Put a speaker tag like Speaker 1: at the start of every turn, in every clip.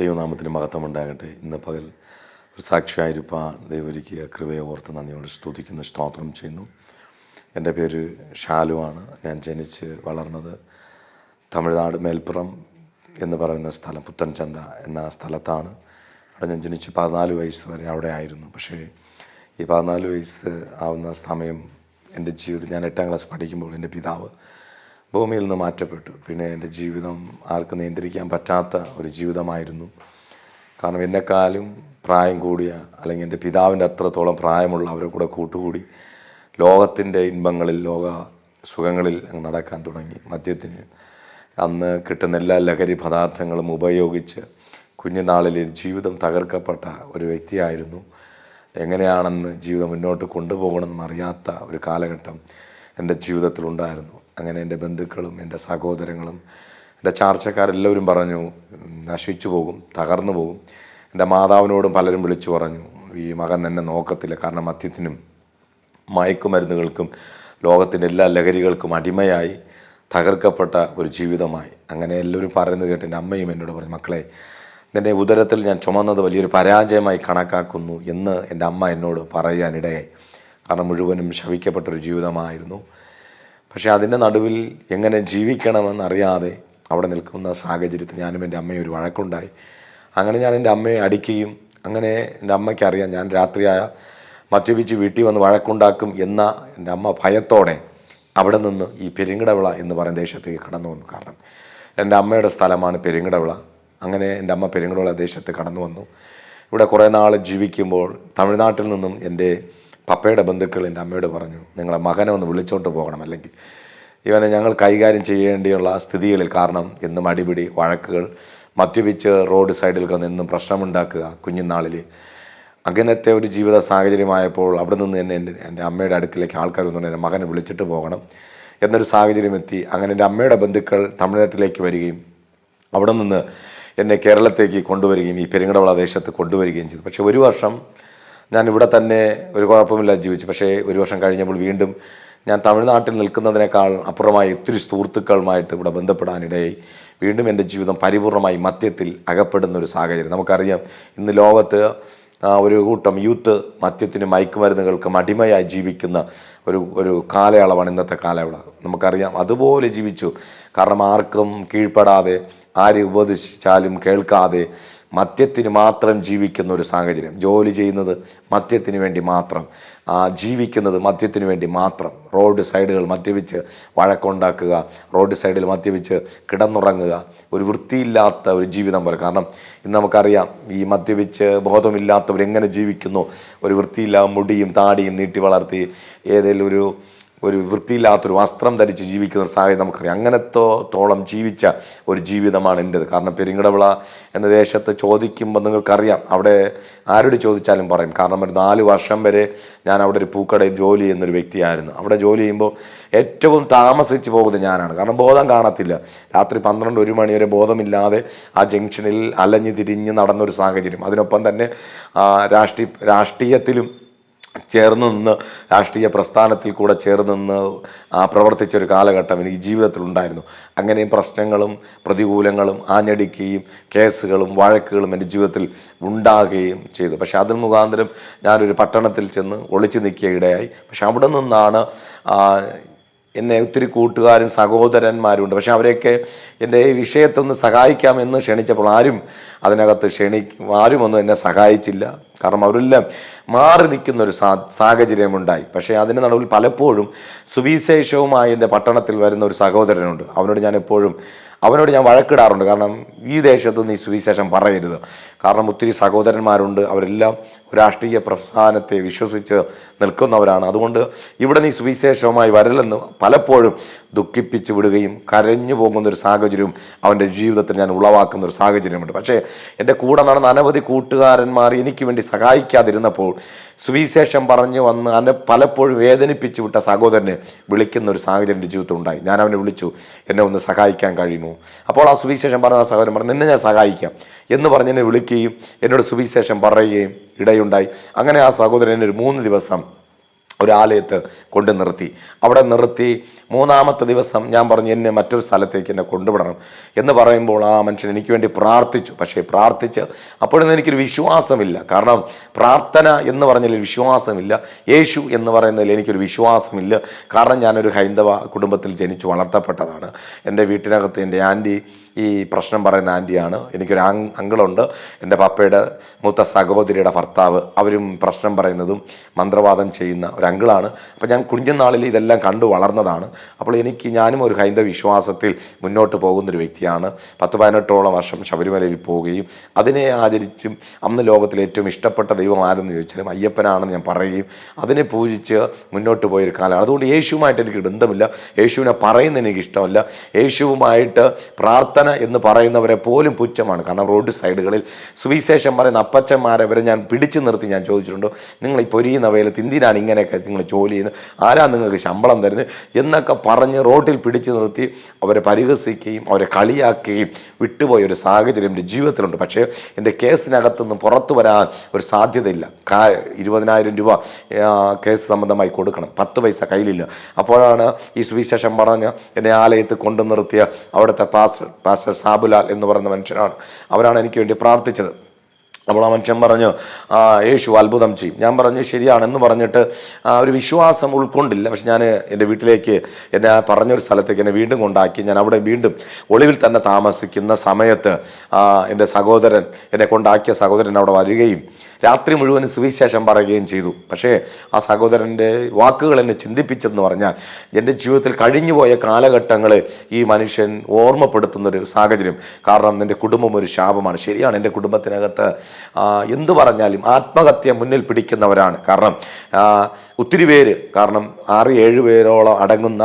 Speaker 1: ദൈവനാമത്തിന് മഹത്വമുണ്ടാകട്ടെ. ഇന്ന് പകൽ ഒരു സാക്ഷിയായിരിക്കാൻ ദൈവരിക്കുക കൃപയെ ഓർത്ത് നന്ദിയോട് സ്തുതിക്കുന്നു സ്തോത്രം ചെയ്യുന്നു. എന്റെ പേര് ഷാലു ആണ്. ഞാൻ ജനിച്ച് വളർന്നത് തമിഴ്നാട് മേൽപ്പുറം എന്ന് പറയുന്ന സ്ഥലം പുത്തൻചന്ത എന്ന സ്ഥലത്താണ്. അവിടെ ഞാൻ ജനിച്ച് പതിനാല് വയസ്സ് വരെ അവിടെ ആയിരുന്നു. പക്ഷേ ഈ പതിനാല് വയസ്സ് ആവുന്ന സമയം എന്റെ ജീവിതം ഞാൻ എട്ടാം ക്ലാസ് പഠിക്കുമ്പോൾ എന്റെ പിതാവ് ഭൂമിയിൽ നിന്ന് മാറ്റപ്പെട്ടു. പിന്നെ എന്റെ ജീവിതം ആർക്കും നിയന്ത്രിക്കാൻ പറ്റാത്ത ഒരു ജീവിതമായിരുന്നു. കാരണം എന്നെക്കാളും പ്രായം കൂടിയ അല്ലെങ്കിൽ എന്റെ പിതാവിന്റെ അത്രത്തോളം പ്രായമുള്ള അവരെ കൂടെ കൂട്ടുകൂടി ലോകത്തിന്റെ ഇൻപങ്ങളിൽ ലോക സുഖങ്ങളിൽ അങ്ങ് നടക്കാൻ തുടങ്ങി. മദ്യത്തിന് അന്ന് കിട്ടുന്ന എല്ലാ ലഹരി പദാർത്ഥങ്ങളും ഉപയോഗിച്ച് കുഞ്ഞുനാളിൽ ജീവിതം തകർക്കപ്പെട്ട ഒരു വ്യക്തിയായിരുന്നു. എങ്ങനെയാണെന്ന് ജീവിതം മുന്നോട്ട് കൊണ്ടുപോകണമെന്ന് അറിയാത്ത ഒരു കാലഘട്ടം എന്റെ ജീവിതത്തിലുണ്ടായിരുന്നു. അങ്ങനെ എന്റെ ബന്ധുക്കളും എന്റെ സഹോദരങ്ങളും എന്റെ ചാർച്ചക്കാരെല്ലാവരും പറഞ്ഞു നശിച്ചു പോകും തകർന്നു പോകും. എന്റെ മാതാവിനോടും പലരും വിളിച്ചു പറഞ്ഞു ഈ മകൻ എന്നെ നോക്കത്തില്ല കാരണം മദ്യത്തിനും മയക്കുമരുന്നുകൾക്കും ലോകത്തിന്റെ എല്ലാ ലഹരികൾക്കും അടിമയായി തകർക്കപ്പെട്ട ഒരു ജീവിതമായി. അങ്ങനെ എല്ലാവരും പറയുന്നത് കേട്ട് എന്റെ അമ്മയും എന്നോട് പറഞ്ഞു മക്കളെ നിന്റെ ഉദരത്തിൽ ഞാൻ ചുമന്നത് വലിയൊരു പരാജയമായി കണക്കാക്കുന്നു എന്ന് എന്റെ അമ്മ എന്നോട് പറയാനിടയായി. കാരണം മുഴുവനും ശവിക്കപ്പെട്ടൊരു ജീവിതമായിരുന്നു. പക്ഷേ അതിന്റെ നടുവിൽ എങ്ങനെ ജീവിക്കണമെന്നറിയാതെ അവിടെ നിൽക്കുന്ന സാഹചര്യത്തിൽ ഞാനും എന്റെ അമ്മയും ഒരു വഴക്കുണ്ടായി. അങ്ങനെ ഞാൻ എന്റെ അമ്മയെ അടിക്കുകയും അങ്ങനെ എന്റെ അമ്മയ്ക്കറിയാം ഞാൻ രാത്രിയായ മദ്യപിച്ച് വീട്ടിൽ വന്ന് വഴക്കുണ്ടാക്കും എന്ന എന്റെ അമ്മ ഭയത്തോടെ അവിടെ നിന്ന് ഈ പെരിങ്ങടവിള എന്ന് പറയുന്ന ദേശത്തേക്ക് കടന്നു വന്നു. കാരണം എന്റെ അമ്മയുടെ സ്ഥലമാണ് പെരിങ്ങടവിള. അങ്ങനെ എന്റെ അമ്മ പെരിങ്ങടവിള ദേശത്ത് കടന്നു വന്നു. ഇവിടെ കുറേ നാൾ ജീവിക്കുമ്പോൾ തമിഴ്നാട്ടിൽ നിന്നും എന്റെ പപ്പയുടെ ബന്ധുക്കൾ എന്റെ അമ്മയോട് പറഞ്ഞു നിങ്ങളെ മകനെ ഒന്ന് വിളിച്ചോണ്ട് പോകണം അല്ലെങ്കിൽ. ഇവനെ ഞങ്ങൾ കൈകാര്യം ചെയ്യേണ്ടിയുള്ള സ്ഥിതികളിൽ കാരണം എന്നും അടിപിടി വഴക്കുകൾ മദ്യപിച്ച് റോഡ് സൈഡിൽ നിന്നും പ്രശ്നമുണ്ടാക്കുക കുഞ്ഞുനാളിൽ അങ്ങനത്തെ ഒരു ജീവിത സാഹചര്യമായപ്പോൾ അവിടെ നിന്ന് തന്നെ എന്റെ എന്റെ അമ്മയുടെ അടുക്കിലേക്ക് ആൾക്കാർ വന്നുകൊണ്ട് എന്റെ മകനെ വിളിച്ചിട്ട് പോകണം. എന്നൊരു സാഹചര്യം എത്തി. അങ്ങനെ എന്റെ അമ്മയുടെ ബന്ധുക്കൾ തമിഴ്നാട്ടിലേക്ക് വരികയും അവിടെ നിന്ന് എന്നെ കേരളത്തേക്ക് കൊണ്ടുവരികയും ഈ പെരുങ്ങടവള ദേശത്ത് കൊണ്ടുവരികയും ചെയ്തു. പക്ഷേ ഒരു വർഷം ഞാൻ ഇവിടെ തന്നെ ഒരു കുഴപ്പമില്ലാതെ ജീവിച്ചു. പക്ഷേ ഒരു വർഷം കഴിഞ്ഞപ്പോൾ വീണ്ടും ഞാൻ തമിഴ്നാട്ടിൽ നിൽക്കുന്നതിനേക്കാൾ അപ്പുറമായി ഒത്തിരി സുഹൃത്തുക്കളുമായിട്ട് ഇവിടെ ബന്ധപ്പെടാനിടയായി. വീണ്ടും എന്റെ ജീവിതം പരിപൂർണമായി മദ്യത്തിൽ അകപ്പെടുന്ന ഒരു സാഹചര്യം. നമുക്കറിയാം ഇന്ന് ലോകത്ത് ഒരു കൂട്ടം യൂത്ത് മദ്യത്തിന് മയക്കുമരുന്നുകൾക്കും അടിമയായി ജീവിക്കുന്ന ഒരു ഒരു കാലയളവാണ് ഇന്നത്തെ കാലയളവ്. നമുക്കറിയാം അതുപോലെ ജീവിച്ചു. കാരണം ആർക്കും കീഴ്പ്പെടാതെ ആരെ ഉപദേശിച്ചാലും കേൾക്കാതെ മദ്യത്തിന് മാത്രം ജീവിക്കുന്ന ഒരു സാഹചര്യം. ജോലി ചെയ്യുന്നത് മദ്യത്തിന് വേണ്ടി മാത്രം. ജീവിക്കുന്നത് മദ്യത്തിന് വേണ്ടി മാത്രം. റോഡ് സൈഡുകൾ മദ്യപിച്ച് വഴക്കുണ്ടാക്കുക റോഡ് സൈഡിൽ മദ്യപിച്ച് കിടന്നുറങ്ങുക. ഒരു വൃത്തിയില്ലാത്ത ഒരു ജീവിതം പോലെ. കാരണം ഇന്ന് നമുക്കറിയാം ഈ മദ്യപിച്ച് ബോധമില്ലാത്തവർ എങ്ങനെ ജീവിക്കുന്നു? ഒരു വൃത്തിയില്ലാത്ത മുടിയും താടിയും നീട്ടി വളർത്തി ഏതെങ്കിലും ഒരു ഒരു വൃത്തിയില്ലാത്തൊരു വസ്ത്രം ധരിച്ച് ജീവിക്കുന്ന ഒരു സാഹചര്യം നമുക്കറിയാം. അങ്ങനത്തോളം ജീവിച്ച ഒരു ജീവിതമാണ് എന്റെത് കാരണം പെരിങ്ങടവിള എന്ന ദേശത്ത് ചോദിക്കുമ്പോൾ നിങ്ങൾക്കറിയാം. അവിടെ ആരോട് ചോദിച്ചാലും പറയും. കാരണം ഒരു നാല് വർഷം വരെ ഞാൻ അവിടെ ഒരു പൂക്കടയിൽ ജോലി ചെയ്യുന്നൊരു വ്യക്തിയായിരുന്നു. അവിടെ ജോലി ചെയ്യുമ്പോൾ ഏറ്റവും താമസിച്ച് പോകുന്നത് ഞാനാണ്. കാരണം ബോധം കാണത്തില്ല. രാത്രി പന്ത്രണ്ട് ഒരു മണി വരെ ബോധമില്ലാതെ ആ ജംഗ്ഷനിൽ അലഞ്ഞു തിരിഞ്ഞ് നടന്നൊരു സാഹചര്യം. അതിനൊപ്പം തന്നെ രാഷ്ട്രീയ രാഷ്ട്രീയത്തിലും ചേർന്ന് നിന്ന് രാഷ്ട്രീയ പ്രസ്ഥാനത്തിൽ കൂടെ ചേർന്ന് നിന്ന് പ്രവർത്തിച്ച ഒരു കാലഘട്ടം എനിക്ക് ജീവിതത്തിൽ ഉണ്ടായിരുന്നു. അങ്ങനെയും പ്രശ്നങ്ങളും പ്രതികൂലങ്ങളും ആഞ്ഞടിക്കുകയും കേസുകളും വഴക്കുകളും എന്റെ ജീവിതത്തിൽ ഉണ്ടാകുകയും ചെയ്തു. പക്ഷെ അതിന് മുഖാന്തരം ഞാനൊരു പട്ടണത്തിൽ ചെന്ന് ഒളിച്ചു നിൽക്കിയ ഇടയായി പക്ഷെ അവിടെ നിന്നാണ് എന്നെ ഒത്തിരി കൂട്ടുകാരും സഹോദരന്മാരുണ്ട് പക്ഷെ അവരെയൊക്കെ എന്റെ ഈ വിഷയത്തൊന്ന് സഹായിക്കാമെന്ന് ക്ഷണിച്ചപ്പോൾ ആരും അതിനകത്ത് ക്ഷണി ആരും ഒന്നും എന്നെ സഹായിച്ചില്ല. കാരണം അവരെല്ലാം മാറി നിൽക്കുന്ന ഒരു സാ സാഹചര്യമുണ്ടായി. പക്ഷേ അതിന് നടുവിൽ പലപ്പോഴും സുവിശേഷവുമായി എന്റെ പട്ടണത്തിൽ വരുന്ന ഒരു സഹോദരനുണ്ട്. അവനോട് ഞാൻ എപ്പോഴും അവനോട് ഞാൻ വഴക്കിടാറുണ്ട്. കാരണം ഈ ദേശത്ത് ഈ സുവിശേഷം പറയരുത്. കാരണം ഒത്തിരി സഹോദരന്മാരുണ്ട്. അവരെല്ലാം രാഷ്ട്രീയ പ്രസ്ഥാനത്തെ വിശ്വസിച്ച് നിൽക്കുന്നവരാണ്. അതുകൊണ്ട് ഇവിടെ നീ സുവിശേഷവുമായി വരലെന്ന് പലപ്പോഴും ദുഃഖിപ്പിച്ച് വിടുകയും കരഞ്ഞു പോകുന്ന ഒരു സാഹചര്യവും അവന്റെ ജീവിതത്തിൽ ഞാൻ ഉളവാക്കുന്ന ഒരു സാഹചര്യമുണ്ട്. പക്ഷേ എന്റെ കൂടെ നടന്ന അനവധി കൂട്ടുകാരന്മാർ എനിക്ക് വേണ്ടി സഹായിക്കാതിരുന്നപ്പോൾ സുവിശേഷം പറഞ്ഞു വന്ന് അന്നെ പലപ്പോഴും വേദനിപ്പിച്ചു വിട്ട സഹോദരനെ വിളിക്കുന്ന ഒരു സാഹചര്യം എന്റെ ജീവിതത്തിൽ ഉണ്ടായി. ഞാൻ അവനെ വിളിച്ചു എന്നെ ഒന്ന് സഹായിക്കാൻ കഴിയുമോ? അപ്പോൾ ആ സുവിശേഷം പറഞ്ഞ ആ സഹോദരൻ പറഞ്ഞു നിന്നെ ഞാൻ സഹായിക്കാം എന്ന് പറഞ്ഞ് എന്നെ വിളിക്കുകയും എന്നോട് സുവിശേഷം പറയുകയും ഇടയുണ്ടായി. അങ്ങനെ ആ സഹോദരൻ ഒരു മൂന്ന് ദിവസം ഒരു ആലയത്ത് കൊണ്ട് നിർത്തി. അവിടെ നിർത്തി മൂന്നാമത്തെ ദിവസം ഞാൻ പറഞ്ഞു എന്നെ മറ്റൊരു സ്ഥലത്തേക്ക് എന്നെ കൊണ്ടുവിടണം. എന്ന് പറയുമ്പോൾ ആ മനുഷ്യൻ എനിക്ക് വേണ്ടി പ്രാർത്ഥിച്ചു. പക്ഷേ പ്രാർത്ഥിച്ച് അപ്പോഴൊന്നും എനിക്കൊരു വിശ്വാസമില്ല. കാരണം പ്രാർത്ഥന എന്ന് പറഞ്ഞതിൽ വിശ്വാസമില്ല. യേശു എന്ന് പറയുന്നതിൽ എനിക്കൊരു വിശ്വാസമില്ല. കാരണം ഞാനൊരു ഹൈന്ദവ കുടുംബത്തിൽ ജനിച്ചു വളർത്തപ്പെട്ടതാണ്. എന്റെ വീട്ടിനകത്ത് എന്റെ ആന്റി ഈ പ്രശ്നം പറയുന്ന ആന്റിയാണ് എനിക്കൊരു അങ് അങ്കിളുണ്ട്. എന്റെ പപ്പയുടെ മൂത്ത സഹോദരിയുടെ ഭർത്താവ് അവരും പ്രശ്നം പറയുന്നതും മന്ത്രവാദം ചെയ്യുന്ന ഒരു അങ്കിളാണ്. അപ്പോൾ ഞാൻ കുഞ്ഞുനാളിൽ ഇതെല്ലാം കണ്ടു വളർന്നതാണ്. അപ്പോൾ എനിക്ക് ഞാനും ഒരു ഹൈന്ദവ വിശ്വാസത്തിൽ മുന്നോട്ട് പോകുന്നൊരു വ്യക്തിയാണ്. പത്ത് പതിനെട്ടോളം വർഷം ശബരിമലയിൽ പോവുകയും അതിനെ ആചരിച്ചും അന്ന് ലോകത്തിൽ ഏറ്റവും ഇഷ്ടപ്പെട്ട ദൈവം ആരെന്ന് ചോദിച്ചാലും അയ്യപ്പനാണെന്ന് ഞാൻ പറയുകയും അതിനെ പൂജിച്ച് മുന്നോട്ട് പോയൊരു കാലമാണ്. അതുകൊണ്ട് യേശുവുമായിട്ട് എനിക്ക് ബന്ധമില്ല. യേശുവിനെ പറയുന്നത് എനിക്ക് ഇഷ്ടമല്ല. യേശുവുമായിട്ട് പ്രാർത്ഥന എന്ന് പറയുന്നവരെ പോലും പുച്ഛമാണ്. കാരണം റോഡ് സൈഡുകളിൽ സുവിശേഷം പറയുന്ന അപ്പച്ചന്മാരെ വരെ ഞാൻ പിടിച്ചു നിർത്തി ഞാൻ ചോദിച്ചിട്ടുണ്ട്. നിങ്ങൾ ഈ പൊരിയുന്ന വെയിലത്ത് എന്തിനാണ് ഇങ്ങനെയൊക്കെ നിങ്ങൾ ജോലി ചെയ്യുന്നത്? ആരാ നിങ്ങൾക്ക് ശമ്പളം തരുന്നത്? എന്നൊക്കെ പറഞ്ഞ് റോഡിൽ പിടിച്ചു നിർത്തി അവരെ പരിഹസിക്കുകയും അവരെ കളിയാക്കുകയും വിട്ടുപോയ ഒരു സാഹചര്യം എന്റെ ജീവിതത്തിലുണ്ട്. പക്ഷേ എന്റെ കേസിനകത്തുനിന്ന് പുറത്തു വരാൻ ഒരു സാധ്യതയില്ല. കാ ഇരുപതിനായിരം രൂപ കേസ് സംബന്ധമായി കൊടുക്കണം. പത്ത് പൈസ കയ്യിലില്ല. അപ്പോഴാണ് ഈ സുവിശേഷം പറഞ്ഞ് എന്നെ ആലയത്ത് കൊണ്ടു നിർത്തിയ അവിടുത്തെ പാസ്റ്റർ പാസ്റ്റർ സാബുലാൽ എന്ന് പറയുന്ന മനുഷ്യനാണ്. അവരാണ് എനിക്ക് വേണ്ടി പ്രാർത്ഥിച്ചത്. അപ്പോൾ ആ മനുഷ്യൻ പറഞ്ഞു യേശു അത്ഭുതം ചെയ്യും. ഞാൻ പറഞ്ഞു ശരിയാണെന്ന് പറഞ്ഞിട്ട് ആ, ഒരു വിശ്വാസം ഉൾക്കൊണ്ടില്ല. പക്ഷെ ഞാൻ എന്റെ വീട്ടിലേക്ക് എന്നെ ആ പറഞ്ഞൊരു സ്ഥലത്തേക്ക് എന്നെ വീണ്ടും കൊണ്ടാക്കി. ഞാൻ അവിടെ വീണ്ടും ഒളിവിൽ തന്നെ താമസിക്കുന്ന സമയത്ത് എന്റെ സഹോദരൻ എന്നെ കൊണ്ടാക്കിയ സഹോദരൻ അവിടെ വരികയും രാത്രി മുഴുവൻ സുവിശേഷം പറയുകയും ചെയ്തു. പക്ഷേ ആ സഹോദരന്റെ വാക്കുകൾ എന്നെ ചിന്തിപ്പിച്ചെന്ന് പറഞ്ഞാൽ എന്റെ ജീവിതത്തിൽ കഴിഞ്ഞുപോയ കാലഘട്ടങ്ങൾ ഈ മനുഷ്യൻ ഓർമ്മപ്പെടുത്തുന്നൊരു സാഹചര്യം. കാരണം എന്റെ കുടുംബം ഒരു ശാപമാണ്. ശരിയാണ് എന്റെ കുടുംബത്തിനകത്ത് എന്തു പറഞ്ഞാലും ആത്മഹത്യ മുന്നിൽ പിടിക്കുന്നവരാണ്. കാരണം ഒത്തിരി പേര് കാരണം ആറ് ഏഴ് പേരോളം അടങ്ങുന്ന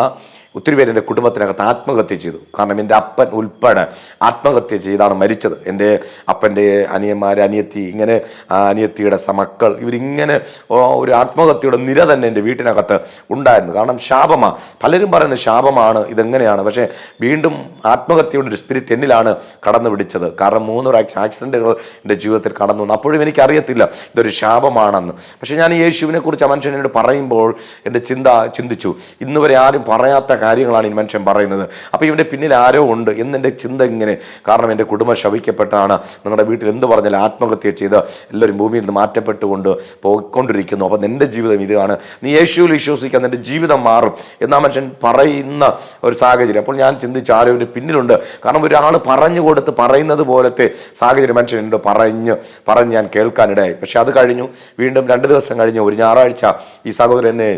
Speaker 1: ഒത്തിരി പേര് എന്റെ കുടുംബത്തിനകത്ത് ആത്മഹത്യ ചെയ്തു. കാരണം എന്റെ അപ്പൻ ഉൾപ്പെടെ ആത്മഹത്യ ചെയ്താണ് മരിച്ചത്. എന്റെ അപ്പന്റെ അനിയന്മാർ അനിയത്തി ഇങ്ങനെ അനിയത്തിയുടെ സമക്കൾ ഇവരിങ്ങനെ ഒരു ആത്മഹത്യയുടെ നിര തന്നെ എന്റെ വീട്ടിനകത്ത് ഉണ്ടായിരുന്നു. കാരണം ശാപമാണ് പലരും പറയുന്ന ശാപമാണ് ഇതെങ്ങനെയാണ്? പക്ഷേ വീണ്ടും ആത്മഹത്യയുടെ ഒരു സ്പിരിറ്റ് എന്നിലാണ് കടന്നു പിടിച്ചത്. കാരണം മൂന്നൊരു ആക്സിഡന്റുകൾ എന്റെ ജീവിതത്തിൽ കടന്നു വന്നു. അപ്പോഴും എനിക്കറിയത്തില്ല ഇതൊരു ശാപമാണെന്ന്. പക്ഷേ ഞാൻ യേശുവിനെ കുറിച്ച് മനുഷ്യനോട് പറയുമ്പോൾ എന്റെ ചിന്ത ചിന്തിച്ചു. ഇന്നുവരെ ആരും പറയാത്ത കാര്യങ്ങളാണ് ഈ മനുഷ്യൻ പറയുന്നത്. അപ്പോൾ ഇവന്റെ പിന്നിൽ ആരോ ഉണ്ട് എന്നെന്റെ ചിന്ത ഇങ്ങനെ. കാരണം എന്റെ കുടുംബം ശവിക്കപ്പെട്ടാണ്. നിങ്ങളുടെ വീട്ടിൽ എന്ത് പറഞ്ഞാൽ ആത്മഹത്യ ചെയ്ത് എല്ലാവരും ഭൂമിയിൽ നിന്ന് മാറ്റപ്പെട്ടുകൊണ്ട് പോയിക്കൊണ്ടിരിക്കുന്നു. അപ്പോൾ നിന്റെ ജീവിതം ഇതാണ്. നീ യേശുവിൽ വിശ്വസിക്കാൻ നിന്റെ ജീവിതം മാറും എന്നാ മനുഷ്യൻ പറയുന്ന ഒരു സാഹചര്യം. അപ്പോൾ ഞാൻ ചിന്തിച്ച ആരോ ഇതിന്റെ പിന്നിലുണ്ട്. കാരണം ഒരാൾ പറഞ്ഞു കൊടുത്ത് പറയുന്നത് പോലത്തെ സാഹചര്യം മനുഷ്യൻ എന്നോട് പറഞ്ഞ് പറഞ്ഞ് ഞാൻ കേൾക്കാനിടയായി പക്ഷെ അത് കഴിഞ്ഞു. വീണ്ടും രണ്ട് ദിവസം കഴിഞ്ഞു ഒരു ഞായറാഴ്ച ഈ സഹോദരൻ എന്നെ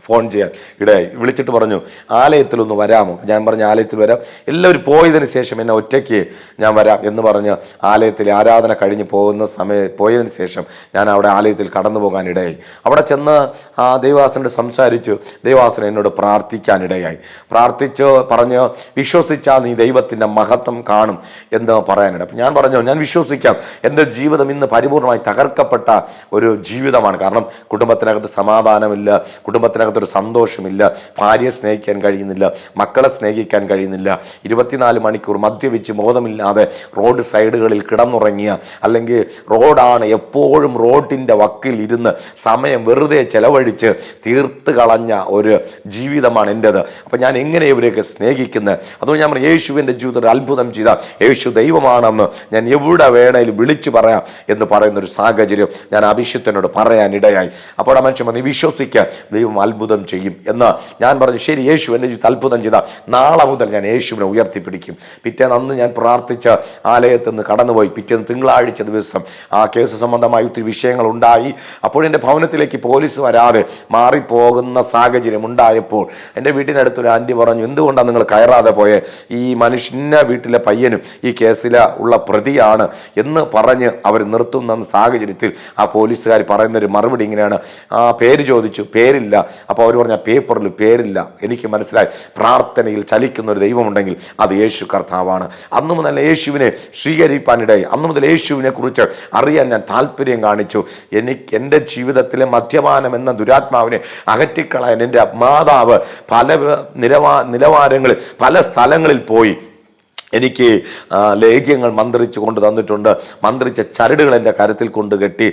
Speaker 1: ഫോൺ ചെയ്യാൻ. ഇടയായി വിളിച്ചിട്ട് പറഞ്ഞു ആലയത്തിലൊന്ന് വരാമോ? ഞാൻ പറഞ്ഞു ആലയത്തിൽ വരാം. എല്ലാവരും പോയതിന് ശേഷം എന്നെ ഒറ്റയ്ക്ക് ഞാൻ വരാം എന്ന് പറഞ്ഞ് ആലയത്തിൽ ആരാധന കഴിഞ്ഞ് പോകുന്ന സമയം പോയതിന് ശേഷം ഞാൻ അവിടെ ആലയത്തിൽ കടന്നു പോകാൻ ഇടയായി. അവിടെ ചെന്ന് ആ ദൈവാസനോട് സംസാരിച്ചു. ദൈവാസന എന്നോട് പ്രാർത്ഥിക്കാൻ ഇടയായി. പ്രാർത്ഥിച്ച് പറഞ്ഞ് വിശ്വസിച്ചാൽ നീ ദൈവത്തിന്റെ മഹത്വം കാണും എന്ന് പറയാനിട. അപ്പം ഞാൻ പറഞ്ഞു ഞാൻ വിശ്വസിക്കാം. എന്റെ ജീവിതം ഇന്ന് പരിപൂർണമായി തകർക്കപ്പെട്ട ഒരു ജീവിതമാണ്. കാരണം കുടുംബത്തിനകത്ത് സമാധാനമില്ല കുടുംബത്തിനകത്ത് ഒരു സന്തോഷമില്ല. ഭാര്യയെ സ്നേഹിക്കാൻ കഴിയുന്നില്ല. മക്കളെ സ്നേഹിക്കാൻ കഴിയുന്നില്ല. ഇരുപത്തിനാല് മണിക്കൂർ മദ്യപിച്ച് ബോധമില്ലാതെ റോഡ് സൈഡുകളിൽ കിടന്നുറങ്ങിയ അല്ലെങ്കിൽ റോഡാണ് എപ്പോഴും റോഡിന്റെ വക്കിൽ ഇരുന്ന് സമയം വെറുതെ ചെലവഴിച്ച് തീർത്ത് കളഞ്ഞ ഒരു ജീവിതമാണ് എന്റെത്. അപ്പം ഞാൻ എങ്ങനെ ഇവരെയൊക്കെ സ്നേഹിക്കുന്നത് അതുകൊണ്ട് ഞാൻ പറഞ്ഞു, യേശുവിന്റെ ജീവിതത്തിൽ അത്ഭുതം ചെയ്ത യേശു ദൈവമാണെന്ന് ഞാൻ എവിടെ വേണേലും വിളിച്ചു പറയാം എന്ന് പറയുന്നൊരു സാഹചര്യം ഞാൻ അഭിഷേകത്തിനോട് പറയാനിടയായി. അപ്പോൾ ആ മനുഷ്യൻ പറഞ്ഞു വിശ്വസിക്കുക ദൈവം അത്ഭുതം ചെയ്യും എന്ന് ഞാൻ പറഞ്ഞു ശരി യേശു എന്റെ ജീവിതത്തിൽ അത്ഭുതം ചെയ്ത. നാളെ മുതൽ ഞാൻ യേശുവിനെ ഉയർത്തിപ്പിടിക്കും. പിറ്റേന്ന് അന്ന് ഞാൻ പ്രാർത്ഥിച്ച ആലയത്തിൽ നിന്ന് കടന്നുപോയി. പിറ്റേന്ന് തിങ്കളാഴ്ച ദിവസം ആ കേസ് സംബന്ധമായി ഒത്തിരി വിഷയങ്ങൾ ഉണ്ടായി. അപ്പോഴെന്റെ ഭവനത്തിലേക്ക് പോലീസ് വരാതെ മാറിപ്പോകുന്ന സാഹചര്യം ഉണ്ടായപ്പോൾ എന്റെ വീട്ടിനടുത്തൊരു ആന്റി പറഞ്ഞു എന്തുകൊണ്ടാണ് നിങ്ങൾ കയറാതെ പോയെ? ഈ മനുഷ്യന്റെ വീട്ടിലെ പയ്യനും ഈ കേസിലെ ഉള്ള പ്രതിയാണ്. എന്ന് പറഞ്ഞ് അവർ നിർത്തുന്ന സാഹചര്യത്തിൽ ആ പോലീസുകാർ പറയുന്നൊരു മറുപടി ഇങ്ങനെയാണ്. ആ പേര് ചോദിച്ചു പേരില്ല. അപ്പോൾ അവർ പറഞ്ഞ പേപ്പറിൽ പേരില്ല. എനിക്ക് മനസ്സിലായി. പ്രാർത്ഥനയിൽ ചലിക്കുന്ന ഒരു ദൈവമുണ്ടെങ്കിൽ അത് യേശു കർത്താവാണ്. അന്നു മുതൽ യേശുവിനെ സ്വീകരിപ്പാനിടയായി. അന്നു മുതൽ യേശുവിനെ കുറിച്ച് അറിയാൻ ഞാൻ താല്പര്യം കാണിച്ചു. എനിക്ക് എന്റെ ജീവിതത്തിലെ മദ്യപാനം എന്ന ദുരാത്മാവിനെ അകറ്റിക്കളയാൻ എന്റെ മാതാവ് പല നിലവാ നിലവാരങ്ങളിൽ പല സ്ഥലങ്ങളിൽ പോയി. എനിക്ക് ലേഖ്യങ്ങൾ മന്ത്രിച്ചു കൊണ്ട് തന്നിട്ടുണ്ട്. മന്ത്രിച്ച ചരടുകൾ എന്റെ കരത്തിൽ കൊണ്ട് കെട്ടി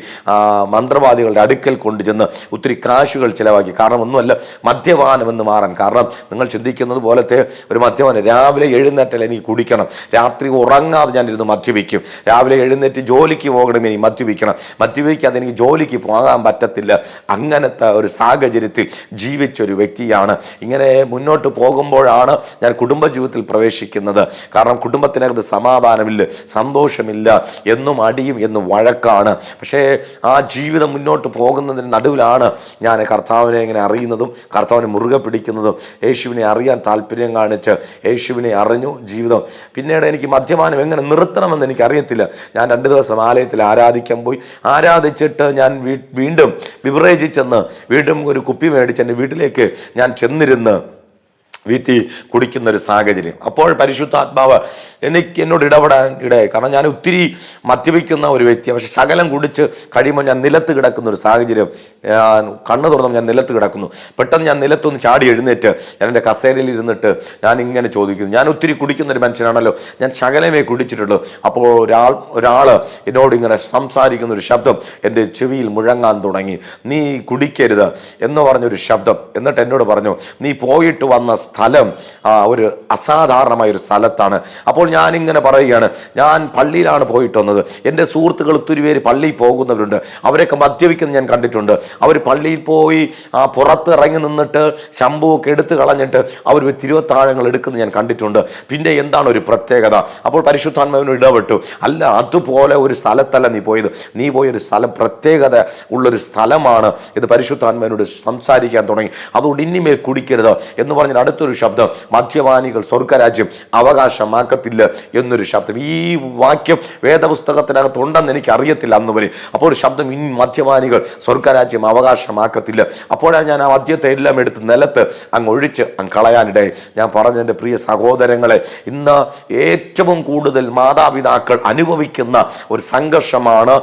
Speaker 1: മന്ത്രവാദികളുടെ അടുക്കൽ കൊണ്ട് ചെന്ന് ഒത്തിരി കാശുകൾ ചിലവാക്കി. കാരണം ഒന്നുമല്ല മദ്യപാനം എന്ന് മാറാൻ കാരണം നിങ്ങൾ ചിന്തിക്കുന്നത് പോലത്തെ ഒരു മദ്യപാനം രാവിലെ എഴുന്നേറ്റാൽ എനിക്ക് കുടിക്കണം. രാത്രി ഉറങ്ങാതെ ഞാനിരുന്ന് മദ്യപിക്കും. രാവിലെ എഴുന്നേറ്റ് ജോലിക്ക് പോകണം എനിക്ക് മദ്യപിക്കണം. മദ്യപിക്കാതെ എനിക്ക് ജോലിക്ക് പോകാൻ പറ്റത്തില്ല. അങ്ങനത്തെ ഒരു സാഹചര്യത്തിൽ ജീവിച്ചൊരു വ്യക്തിയാണ്. ഇങ്ങനെ മുന്നോട്ട് പോകുമ്പോഴാണ് ഞാൻ കുടുംബജീവിതത്തിൽ പ്രവേശിക്കുന്നത്. കാരണം കുടുംബത്തിനകത്ത് സമാധാനമില്ല സന്തോഷമില്ല എന്നും അടിയും എന്നും വഴക്കാണ്. പക്ഷേ ആ ജീവിതം മുന്നോട്ട് പോകുന്നതിന് നടുവിലാണ് ഞാൻ കർത്താവിനെ ഇങ്ങനെ അറിയുന്നതും കർത്താവിനെ മുറുകെ പിടിക്കുന്നതും യേശുവിനെ അറിയാൻ താല്പര്യം കാണിച്ച് യേശുവിനെ അറിഞ്ഞു ജീവിതം. പിന്നീട് എനിക്ക് മദ്യപാനം എങ്ങനെ നിർത്തണമെന്ന് എനിക്ക് അറിയത്തില്ല ഞാൻ രണ്ട് ദിവസം ആലയത്തിൽ ആരാധിക്കാൻ പോയി. ആരാധിച്ചിട്ട് ഞാൻ വീണ്ടും ബിവറേജിൽ ചെന്ന് വീണ്ടും ഒരു കുപ്പി മേടിച്ച് എന്റെ വീട്ടിലേക്ക് ഞാൻ ചെന്നിരുന്ന് വീത്തി കുടിക്കുന്ന ഒരു സാഹചര്യം. അപ്പോൾ പരിശുദ്ധ പരിശുദ്ധാത്മാവ് എനിക്ക് എന്നോട് ഇടപെടാൻ ഇടയായി. കാരണം ഞാൻ ഒത്തിരി മദ്യപിക്കുന്ന ഒരു വ്യക്തിയാണ്. പക്ഷെ ശകലം കുടിച്ച് കഴിയുമ്പോൾ ഞാൻ നിലത്ത് കിടക്കുന്ന ഒരു സാഹചര്യം കണ്ണു തുറന്നു ഞാൻ നിലത്ത് കിടക്കുന്നു. പെട്ടെന്ന് ഞാൻ നിലത്തൊന്ന് ചാടി എഴുന്നേറ്റ് ഞാൻ എന്റെ കസേരയിൽ ഇരുന്നിട്ട് ഞാൻ ഇങ്ങനെ ചോദിക്കുന്നു. ഞാൻ ഒത്തിരി കുടിക്കുന്ന ഒരു മനുഷ്യനാണല്ലോ. ഞാൻ ശകലമേ കുടിച്ചിട്ടുള്ളൂ. അപ്പോൾ ഒരാൾ ഒരാൾ എന്നോട് ഇങ്ങനെ സംസാരിക്കുന്ന ഒരു ശബ്ദം എന്റെ ചെവിയിൽ മുഴങ്ങാൻ തുടങ്ങി. നീ കുടിക്കരുത് എന്ന് പറഞ്ഞൊരു ശബ്ദം. എന്നിട്ട് എന്നോട് പറഞ്ഞു നീ പോയിട്ട് വന്ന സ്ഥലം ഒരു അസാധാരണമായ ഒരു സ്ഥലത്താണ്. അപ്പോൾ ഞാനിങ്ങനെ പറയുകയാണ് ഞാൻ പള്ളിയിലാണ് പോയിട്ട് വന്നത് എന്റെ സുഹൃത്തുക്കൾ ഒത്തിരി പേര് പള്ളിയിൽ പോകുന്നവരുണ്ട്. അവരൊക്കെ മദ്യപിക്കുന്നത് ഞാൻ കണ്ടിട്ടുണ്ട്. അവർ പള്ളിയിൽ പോയി ആ പുറത്ത് ഇറങ്ങി നിന്നിട്ട് ശമ്പുവൊക്കെ എടുത്ത് കളഞ്ഞിട്ട് അവർ തിരുവത്താഴങ്ങൾ എടുക്കുന്നത് ഞാൻ കണ്ടിട്ടുണ്ട്. പിന്നെ എന്താണ് ഒരു പ്രത്യേകത? അപ്പോൾ പരിശുദ്ധാത്മാവിന് ഇടപെട്ടു. അല്ല അതുപോലെ ഒരു സ്ഥലത്തല്ല നീ പോയത്. നീ പോയൊരു സ്ഥലം പ്രത്യേകത ഉള്ളൊരു സ്ഥലമാണ്. ഇത് പരിശുദ്ധാത്മാവിനോട് സംസാരിക്കാൻ തുടങ്ങി. അതുകൊണ്ട് ഇനിമേൽ കുടിക്കരുത് എന്ന് പറഞ്ഞാൽ അടുത്തൊരു ശബ്ദം. മദ്യപാനികൾ സ്വർഗരാജ്യം അവകാശമാക്കത്തില്ല എന്നൊരു ശബ്ദം. ഈ വാക്യം വേദപുസ്തകത്തിനകത്ത് ഉണ്ടെന്ന് എനിക്ക് അറിയത്തില്ല അന്ന് വരെ അപ്പോൾ ഒരു ശബ്ദം ഇനി മദ്യപാനികൾ സ്വർഗരാജ്യം അവകാശമാക്കത്തില്ല. അപ്പോഴാണ് ഞാൻ ആ മദ്യത്തെ എല്ലാം എടുത്ത് നിലത്ത് അങ്ങ് ഒഴിച്ച് അങ്ങ് കളയാനിടയായി. ഞാൻ പറഞ്ഞ എന്റെ പ്രിയ സഹോദരങ്ങളെ ഇന്ന് ഏറ്റവും കൂടുതൽ മാതാപിതാക്കൾ അനുഭവിക്കുന്ന ഒരു സംഘർഷമാണ്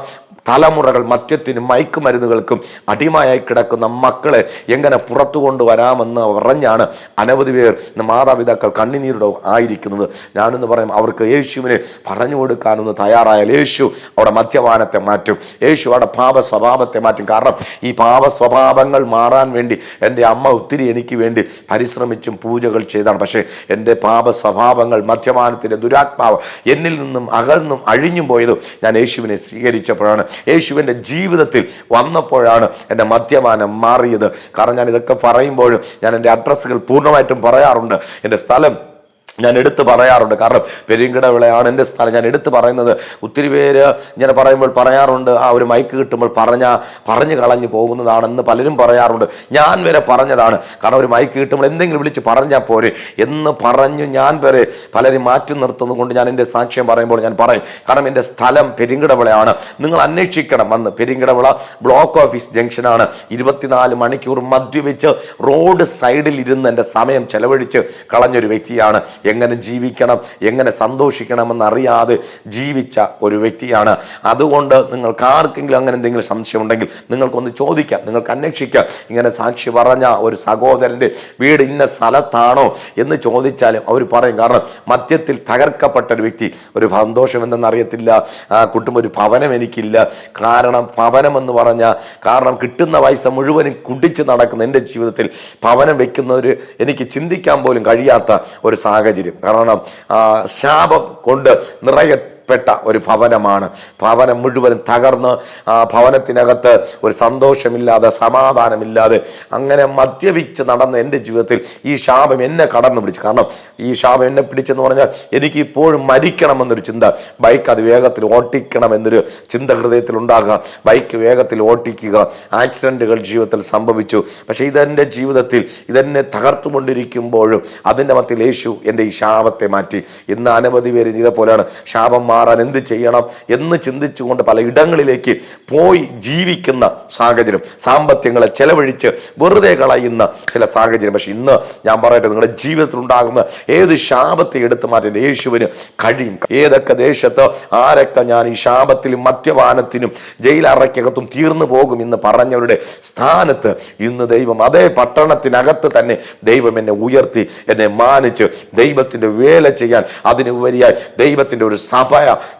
Speaker 1: തലമുറകൾ മദ്യത്തിനും മയക്കുമരുന്നുകൾക്കും അടിമയായി കിടക്കുന്ന മക്കളെ എങ്ങനെ പുറത്തു കൊണ്ടുവരാമെന്ന് പറഞ്ഞാണ് അനവധി പേർ മാതാപിതാക്കൾ കണ്ണിനീരുടെ ആയിരിക്കുന്നത്. ഞാനെന്ന് പറയും അവർക്ക് യേശുവിനെ പറഞ്ഞു കൊടുക്കാനൊന്ന് തയ്യാറായാൽ യേശു അവിടെ മദ്യപാനത്തെ മാറ്റും. യേശു അവിടെ പാപ സ്വഭാവത്തെ മാറ്റും. കാരണം ഈ പാപ സ്വഭാവങ്ങൾ മാറാൻ വേണ്ടി എന്റെ അമ്മ ഒത്തിരി എനിക്ക് വേണ്ടി പരിശ്രമിച്ചും പൂജകൾ ചെയ്താണ്. പക്ഷേ എന്റെ പാപ സ്വഭാവങ്ങൾ മദ്യപാനത്തിന്റെ ദുരാത്മാവ് എന്നിൽ നിന്നും അകന്നും അഴിഞ്ഞും പോയതും ഞാൻ യേശുവിനെ സ്വീകരിച്ചപ്പോഴാണ്. യേശുവിന്റെ ജീവിതത്തിൽ വന്നപ്പോഴാണ് എന്റെ മദ്യപാനം മാറിയത്. കാരണം ഞാൻ ഇതൊക്കെ പറയുമ്പോഴും ഞാൻ എന്റെ അഡ്രസ്സുകൾ പൂർണമായിട്ടും പറയാറുണ്ട്. എന്റെ സ്ഥലം ഞാൻ എടുത്തു പറയാറുണ്ട്. കാരണം പെരിങ്കടവിളയാണ് എന്റെ സ്ഥലം. ഞാൻ എടുത്തു പറയുന്നത് ഒത്തിരി പേര് ഇങ്ങനെ പറയുമ്പോൾ പറയാറുണ്ട് ആ ഒരു മൈക്ക് കിട്ടുമ്പോൾ പറഞ്ഞ പറഞ്ഞു കളഞ്ഞു പോകുന്നതാണെന്ന് പലരും പറയാറുണ്ട്. ഞാൻ വരെ പറഞ്ഞതാണ്. കാരണം ഒരു മൈക്ക് കിട്ടുമ്പോൾ എന്തെങ്കിലും വിളിച്ച് പറഞ്ഞാൽ പോരെ. എന്ന് പറഞ്ഞു ഞാൻ വരെ പലരും മാറ്റി നിർത്തുന്നത് കൊണ്ട് ഞാൻ എന്റെ സാക്ഷ്യം പറയുമ്പോൾ ഞാൻ പറയും കാരണം എന്റെ സ്ഥലം പെരിങ്കടവിളയാണ് നിങ്ങൾ അന്വേഷിക്കണം. വന്ന് പെരിങ്കടവിള ബ്ലോക്ക് ഓഫീസ് ജംഗ്ഷനാണ്. ഇരുപത്തിനാല് മണിക്കൂർ മദ്യപിച്ച് റോഡ് സൈഡിൽ ഇരുന്ന് എന്റെ സമയം ചെലവഴിച്ച് കളഞ്ഞൊരു വ്യക്തിയാണ് എങ്ങനെ ജീവിക്കണം എങ്ങനെ സന്തോഷിക്കണമെന്ന് അറിയാതെ ജീവിച്ച ഒരു വ്യക്തിയാണ്. അതുകൊണ്ട് നിങ്ങൾക്ക് ആർക്കെങ്കിലും അങ്ങനെ എന്തെങ്കിലും സംശയം ഉണ്ടെങ്കിൽ നിങ്ങൾക്കൊന്ന് ചോദിക്കാം നിങ്ങൾക്ക് അന്വേഷിക്കാം. ഇങ്ങനെ സാക്ഷി പറഞ്ഞ ഒരു സഹോദരന്റെ വീട് ഇന്ന സ്ഥലത്താണോ എന്ന് ചോദിച്ചാലും അവർ പറയും കാരണം മദ്യത്തിൽ തകർക്കപ്പെട്ട ഒരു വ്യക്തി ഒരു സന്തോഷം എന്തെന്ന് അറിയത്തില്ല ആ കുട്ടും ഒരു ഭവനം എനിക്കില്ല. കാരണം ഭവനം എന്ന് പറഞ്ഞാൽ കാരണം കിട്ടുന്ന പൈസ മുഴുവനും കുടിച്ച് നടക്കുന്ന എന്റെ ജീവിതത്തിൽ ഭവനം വെക്കുന്നവർ എനിക്ക് ചിന്തിക്കാൻ പോലും കഴിയാത്ത ഒരു സാഹചര്യം കാരണം ആ, ശാപം കൊണ്ട് നിറയെ പ്പെട്ട ഒരു ഭവനമാണ്. ഭവനം മുഴുവനും തകർന്ന് ആ ഭവനത്തിനകത്ത് ഒരു സന്തോഷമില്ലാതെ സമാധാനമില്ലാതെ അങ്ങനെ മദ്യപിച്ച് നടന്ന എന്റെ ജീവിതത്തിൽ ഈ ശാപം എന്നെ കടന്നു പിടിച്ചു. കാരണം ഈ ശാപം എന്നെ പിടിച്ചെന്ന് പറഞ്ഞാൽ എനിക്ക് ഇപ്പോഴും മരിക്കണമെന്നൊരു ചിന്ത. ബൈക്ക് അത് വേഗത്തിൽ ഓട്ടിക്കണമെന്നൊരു ചിന്ത ഹൃദയത്തിൽ ഉണ്ടാകുക. ബൈക്ക് വേഗത്തിൽ ഓട്ടിക്കുക. ആക്സിഡന്റുകൾ ജീവിതത്തിൽ സംഭവിച്ചു. പക്ഷേ ഇതെന്റെ ജീവിതത്തിൽ ഇതെന്നെ തകർത്തുകൊണ്ടിരിക്കുമ്പോഴും അതിന്റെ മത്തിൽ യേശു എന്റെ ഈ ശാപത്തെ മാറ്റി. ഇന്ന് അനവധി പേര് ഇതേപോലെയാണ് ശാപം മാറാൻ എന്ത് ചെയ്യണം എന്ന് ചിന്തിച്ചുകൊണ്ട് പല ഇടങ്ങളിലേക്ക് പോയി ജീവിക്കുന്ന സാഹചര്യം. സാമ്പത്തികങ്ങളെ ചെലവഴിച്ച് വെറുതെ കളയുന്ന ചില സാഹചര്യം. പക്ഷെ ഇന്ന് ഞാൻ പറയട്ടെ നിങ്ങളുടെ ജീവിതത്തിൽ ഉണ്ടാകുന്ന ഏത് ശാപത്തെ എടുത്തു മാറ്റാൻ യേശുവിന് കഴിയും? ഏതൊക്കെ ദേശത്ത് ആരൊക്കെ ഞാൻ ഈ ശാപത്തിലും മദ്യപാനത്തിനും ജയിലറയ്ക്കകത്തും തീർന്നു പോകും എന്ന് പറഞ്ഞവരുടെ സ്ഥാനത്ത് ഇന്ന് ദൈവം അതേ പട്ടണത്തിനകത്ത് തന്നെ ദൈവം എന്നെ ഉയർത്തി എന്നെ മാനിച്ച് ദൈവത്തിന്റെ വേല ചെയ്യാൻ അതിനുപരിയായി ദൈവത്തിന്റെ ഒരു സഭ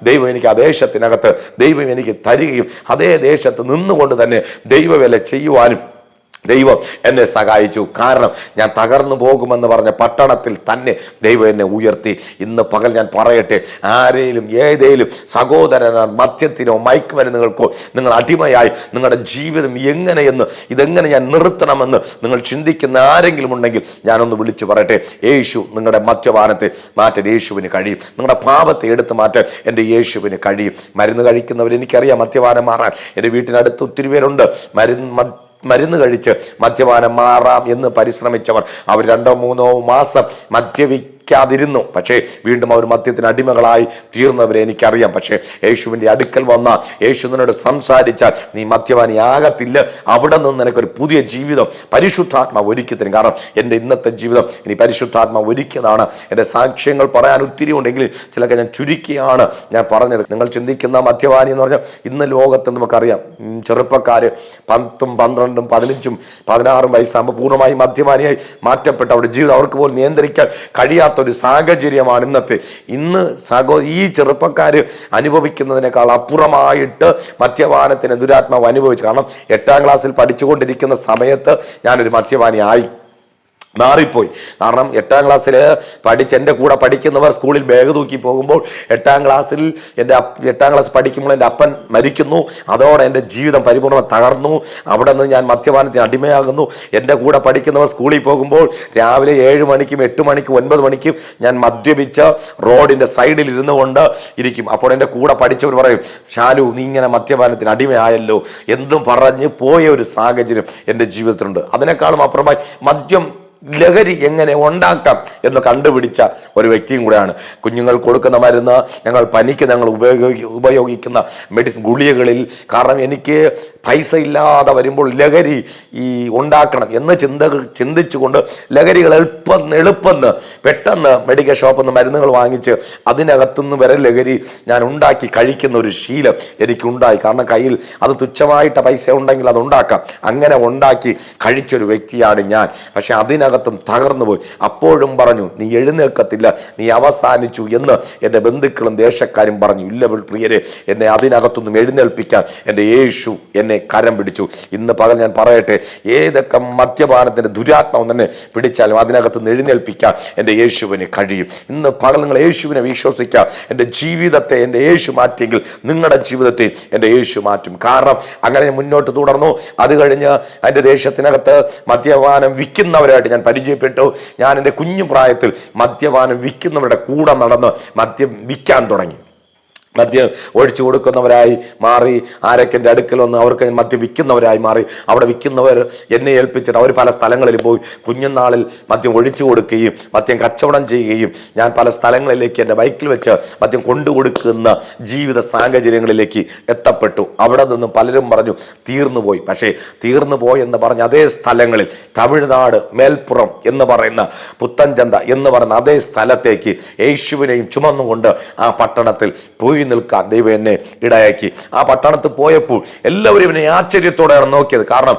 Speaker 1: ദൈവം എനിക്ക് ആ ദേശത്തിനകത്ത് ദൈവം എനിക്ക് തരികയും അതേ ദേശത്ത് നിന്നുകൊണ്ട് തന്നെ ദൈവവേല ചെയ്യുവാനും ദൈവം എന്നെ സഹായിച്ചു. കാരണം ഞാൻ തകർന്നു പോകുമെന്ന് പറഞ്ഞ പട്ടണത്തിൽ തന്നെ ദൈവം എന്നെ ഉയർത്തി. ഇന്ന് പകൽ ഞാൻ പറയട്ടെ ആരെയും ഏതേലും സഹോദരനോ മദ്യത്തിനോ മയക്കുമരുന്നുകൾക്കോ നിങ്ങൾ അടിമയായി നിങ്ങളുടെ ജീവിതം എങ്ങനെയെന്ന് ഇതെങ്ങനെ ഞാൻ നിർത്തണമെന്ന് നിങ്ങൾ ചിന്തിക്കുന്ന ആരെങ്കിലും ഉണ്ടെങ്കിൽ ഞാനൊന്ന് വിളിച്ചു പറയട്ടെ. യേശു നിങ്ങളുടെ മദ്യപാനത്തെ മാറ്റാൻ യേശുവിന് കഴിയും. നിങ്ങളുടെ പാപത്തെ എടുത്തു മാറ്റാൻ എന്റെ യേശുവിന് കഴിയും. മരുന്ന് കഴിക്കുന്നവർ എനിക്കറിയാം മദ്യപാനം മാറാൻ. എന്റെ വീട്ടിനടുത്ത് ഒത്തിരി പേരുണ്ട്. മരുന്ന് മരുന്ന് കഴിച്ച് മദ്യപാനം മാറാം എന്ന് പരിശ്രമിച്ചവർ. അവർ രണ്ടോ മൂന്നോ മാസം മദ്യപിക്കാതിരുന്നു പക്ഷേ വീണ്ടും അവർ മദ്യത്തിന് അടിമകളായി തീർന്നവരെ എനിക്കറിയാം. പക്ഷേ യേശുവിന്റെ അടുക്കൽ വന്ന യേശു സംസാരിച്ചാൽ നീ മദ്യപാനി ആകത്തില്ല അവിടെ നിന്ന് നിനക്കൊരു പുതിയ ജീവിതം പരിശുദ്ധാത്മാവ് ഒരുക്കി തരും. കാരണം എന്റെ ഇന്നത്തെ ജീവിതം ഇനി പരിശുദ്ധാത്മാവ് ഒരുക്കിയതാണ്. എന്റെ സാക്ഷ്യങ്ങൾ പറയാൻ ഒത്തിരി ഉണ്ടെങ്കിൽ ചിലൊക്കെ ഞാൻ ചുരുക്കിയാണ് ഞാൻ പറഞ്ഞത്. നിങ്ങൾ ചിന്തിക്കുന്ന മദ്യപാനി എന്ന് പറഞ്ഞാൽ ഇന്ന് ലോകത്ത് നമുക്കറിയാം ചെറുപ്പക്കാർ പത്തും പന്ത്രണ്ടും പതിനഞ്ചും പതിനാറും വയസ്സാകുമ്പോൾ പൂർണമായും മദ്യപാനിയായി മാറ്റപ്പെട്ട അവരുടെ ജീവിതം അവർക്ക് പോലും നിയന്ത്രിക്കാൻ കഴിയാത്ത ഒരു സാഹചര്യമാണ് ഇന്നത്തെ. ഇന്ന് സഹോ ഈ ചെറുപ്പക്കാർ അനുഭവിക്കുന്നതിനേക്കാൾ അപ്പുറമായിട്ട് മദ്യപാനത്തിന് ദുരാത്മാവ് അനുഭവിച്ചു. കാരണം എട്ടാം ക്ലാസ്സിൽ പഠിച്ചുകൊണ്ടിരിക്കുന്ന സമയത്ത് ഞാനൊരു മദ്യപാനി ആയി. മാറിപ്പോയി. കാരണം എട്ടാം ക്ലാസ്സിൽ പഠിച്ച് എന്റെ കൂടെ പഠിക്കുന്നവർ സ്കൂളിൽ ബാഗ് തൂക്കി പോകുമ്പോൾ എട്ടാം ക്ലാസ്സിൽ എന്റെ എട്ടാം ക്ലാസ് പഠിക്കുമ്പോൾ എന്റെ അപ്പൻ മരിക്കുന്നു. അതോടെ എന്റെ ജീവിതം പരിപൂർണ തകർന്നു. അവിടെ നിന്ന് ഞാൻ മദ്യപാനത്തിന് അടിമയാകുന്നു. എന്റെ കൂടെ പഠിക്കുന്നവർ സ്കൂളിൽ പോകുമ്പോൾ രാവിലെ ഏഴ് മണിക്കും എട്ട് മണിക്കും ഒൻപത് മണിക്കും ഞാൻ മദ്യപിച്ച് റോഡിന്റെ സൈഡിൽ ഇരുന്നു കൊണ്ട് ഇരിക്കും. അപ്പോൾ എന്റെ കൂടെ പഠിച്ചവർ പറയും ഷാലു നീ ഇങ്ങനെ മദ്യപാനത്തിന് അടിമയായല്ലോ. എന്തും പറഞ്ഞ് പോയ ഒരു സാഹചര്യം എന്റെ ജീവിതത്തിലുണ്ട്. അതിനേക്കാളും അപ്പുറമായി മദ്യം ലഹരി എങ്ങനെ ഉണ്ടാക്കാം എന്ന് കണ്ടുപിടിച്ച ഒരു വ്യക്തിയും കൂടെയാണ്. കുഞ്ഞുങ്ങൾ കൊടുക്കുന്ന മരുന്ന് ഞങ്ങൾ പനിക്ക് ഞങ്ങൾ ഉപയോഗി ഉപയോഗിക്കുന്ന മെഡിസിൻ ഗുളികകളിൽ കാരണം എനിക്ക് പൈസ ഇല്ലാതെ വരുമ്പോൾ ലഹരി ഈ ഉണ്ടാക്കണം എന്ന് ചിന്ത ചിന്തിച്ചുകൊണ്ട് ലഹരികൾ എളുപ്പം എളുപ്പമെന്ന് പെട്ടെന്ന് മെഡിക്കൽ ഷോപ്പിൽ നിന്ന് മരുന്നുകൾ വാങ്ങിച്ച് അതിനകത്തുനിന്ന് വരെ ലഹരി ഞാൻ ഉണ്ടാക്കി കഴിക്കുന്ന ഒരു ശീലം എനിക്കുണ്ടായി. കാരണം കയ്യിൽ അത് തുച്ഛമായിട്ട് പൈസ ഉണ്ടെങ്കിൽ അത് ഉണ്ടാക്കാം. അങ്ങനെ ഉണ്ടാക്കി കഴിച്ചൊരു വ്യക്തിയാണ് ഞാൻ. പക്ഷെ അതിനകത്തും തകർന്നു പോയി. അപ്പോഴും പറഞ്ഞു നീ എഴുന്നേൽക്കത്തില്ല നീ അവസാനിച്ചു എന്ന് എന്റെ ബന്ധുക്കളും ദേശക്കാരും പറഞ്ഞു. ഇല്ല പ്രിയരെ എന്നെ അതിനകത്തൊന്നും എഴുന്നേൽപ്പിക്കാൻ എന്റെ യേശു എന്നെ കരം പിടിച്ചു. ഇന്ന് പകൽ ഞാൻ പറയട്ടെ ഏതൊക്കെ മദ്യപാനത്തിന്റെ ദുരാത്മാവ് തന്നെ പിടിച്ചാലും അതിനകത്ത് നിന്ന് എഴുന്നേൽപ്പിക്കാൻ എന്റെ യേശുവിന് കഴിയും. ഇന്ന് പകൽ നിങ്ങൾ യേശുവിനെ വിശ്വസിക്കാം. എന്റെ ജീവിതത്തെ എന്റെ യേശു മാറ്റിയെങ്കിൽ നിങ്ങളുടെ ജീവിതത്തെ എന്റെ യേശു മാറ്റും. കാരണം അങ്ങനെ മുന്നോട്ട് തുടർന്നു. അത് കഴിഞ്ഞ് എന്റെ ദേശത്തിനകത്ത് മദ്യപാനം വിൽക്കുന്നവരായിട്ട് ഞാൻ പരിചയപ്പെട്ടു. ഞാൻ എന്റെ കുഞ്ഞു പ്രായത്തിൽ മദ്യപാനം വിൽക്കുന്നവരുടെ കൂടെ നടന്ന് മദ്യം വിൽക്കാൻ തുടങ്ങി. മദ്യം ഒഴിച്ചു കൊടുക്കുന്നവരായി മാറി ആരൊക്കെ എന്റെ അടുക്കൽ വന്ന് അവർക്ക് മദ്യം വിൽക്കുന്നവരായി മാറി അവിടെ വിൽക്കുന്നവർ എന്നെ ഏൽപ്പിച്ചിട്ട് അവർ പല സ്ഥലങ്ങളിൽ പോയി കുഞ്ഞുനാളിൽ മദ്യം ഒഴിച്ചു കൊടുക്കുകയും മദ്യം കച്ചവടം ചെയ്യുകയും ഞാൻ പല സ്ഥലങ്ങളിലേക്ക് എന്റെ ബൈക്കിൽ വെച്ച് മദ്യം കൊണ്ടുകൊടുക്കുന്ന ജീവിത സാഹചര്യങ്ങളിലേക്ക് എത്തപ്പെട്ടു. അവിടെ നിന്നും പലരും പറഞ്ഞു തീർന്നു പോയി. പക്ഷേ തീർന്നു പോയി എന്ന് പറഞ്ഞ അതേ സ്ഥലങ്ങളിൽ തമിഴ്നാട് മേൽപ്പുറം എന്ന് പറയുന്ന പുത്തൻചന്ത എന്ന് പറയുന്ന അതേ സ്ഥലത്തേക്ക് യേശുവിനെയും ചുമന്നുകൊണ്ട് ആ പട്ടണത്തിൽ പോയി നിൽക്കാൻ ദൈവം എന്നെ ഇടയാക്കി. ആ പട്ടണത്ത് പോയപ്പോൾ എല്ലാവരും എന്നെ ആശ്ചര്യത്തോടെയാണ് നോക്കിയത്. കാരണം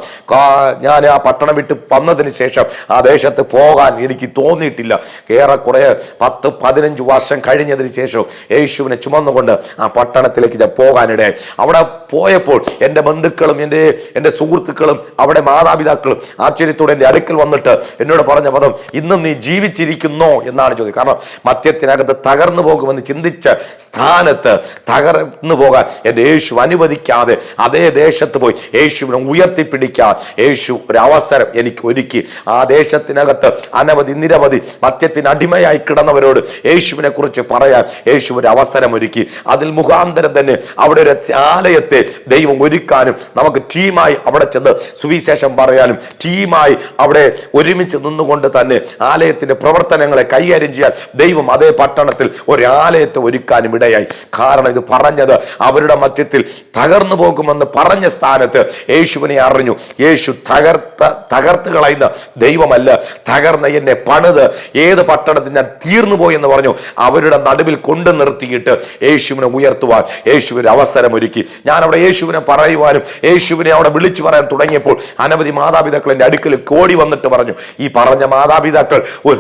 Speaker 1: ഞാൻ ആ പട്ടണം വിട്ട് വന്നതിന് ശേഷം ആ ദേശത്ത് പോകാൻ എനിക്ക് തോന്നിയിട്ടില്ല. ഏറെക്കുറെ പത്ത് പതിനഞ്ച് വർഷം കഴിഞ്ഞതിന് ശേഷം യേശുവിനെ ചുമന്നുകൊണ്ട് ആ പട്ടണത്തിലേക്ക് ഞാൻ പോകാനിടയായി. അവിടെ പോയപ്പോൾ എന്റെ ബന്ധുക്കളും എന്റെ എന്റെ സുഹൃത്തുക്കളും അവിടെ മാതാപിതാക്കളും ആശ്ചര്യത്തോടെ എന്റെ അടുക്കൽ വന്നിട്ട് എന്നോട് പറഞ്ഞ പദം ഇന്നും നീ ജീവിച്ചിരിക്കുന്നോ? എന്നാണ് ചോദ്യം. കാരണം മദ്യത്തിനകത്ത് തകർന്നു പോകുമെന്ന് ചിന്തിച്ച സ്ഥാനത്ത് തകർന്നു പോകാൻ. എന്റെ യേശു അനുവദിക്കാതെ അതേ ദേശത്ത് പോയി. യേശുവിനെ ഉയർത്തിപ്പിടിക്കാൻ. യേശു ഒരു അവസരം എനിക്ക് ഒരുക്കി. ആ ദേശത്തിനകത്ത് അനവധി നിരവധി മദ്യത്തിന് അടിമയായി കിടന്നവരോട് യേശുവിനെ കുറിച്ച് പറയാൻ യേശു ഒരു അവസരം ഒരുക്കി. അതിൽ മുഖാന്തരം തന്നെ അവിടെ ഒരു ആലയത്തെ ദൈവം ഒരുക്കാനും നമുക്ക് ടീമായി അവിടെ ചെന്ന് സുവിശേഷം പറയാനും ടീമായി അവിടെ ഒരുമിച്ച് നിന്നുകൊണ്ട് തന്നെ ആലയത്തിന്റെ പ്രവർത്തനങ്ങളെ കൈകാര്യം ചെയ്യാൻ ദൈവം അതേ പട്ടണത്തിൽ ഒരു ആലയത്തെ ഒരുക്കാനും ഇടയായി. കാരണം ഇത് പറഞ്ഞത് അവരുടെ മധ്യത്തിൽ തകർന്നു പോകുമെന്ന് പറഞ്ഞ സ്ഥാനത്ത് യേശുവിനെ അറിഞ്ഞു. യേശു തകർത്ത തകർത്ത് കളയുന്ന ദൈവമല്ല. തകർന്ന എന്നെ പണിത് ഏത് പട്ടണത്തിൽ ഞാൻ തീർന്നു പോയെന്ന് പറഞ്ഞു അവരുടെ നടുവിൽ കൊണ്ടു നിർത്തിയിട്ട് യേശുവിനെ ഉയർത്തുവാൻ യേശുവിന് അവസരമൊരുക്കി. ഞാൻ അവിടെ യേശുവിനെ പറയുവാനും യേശുവിനെ അവിടെ വിളിച്ചു പറയാൻ തുടങ്ങിയപ്പോൾ അനവധി മാതാപിതാക്കൾ എന്റെ അടുക്കൽ കോടി വന്നിട്ട് പറഞ്ഞു ഈ പറഞ്ഞ മാതാപിതാക്കൾ ഒരു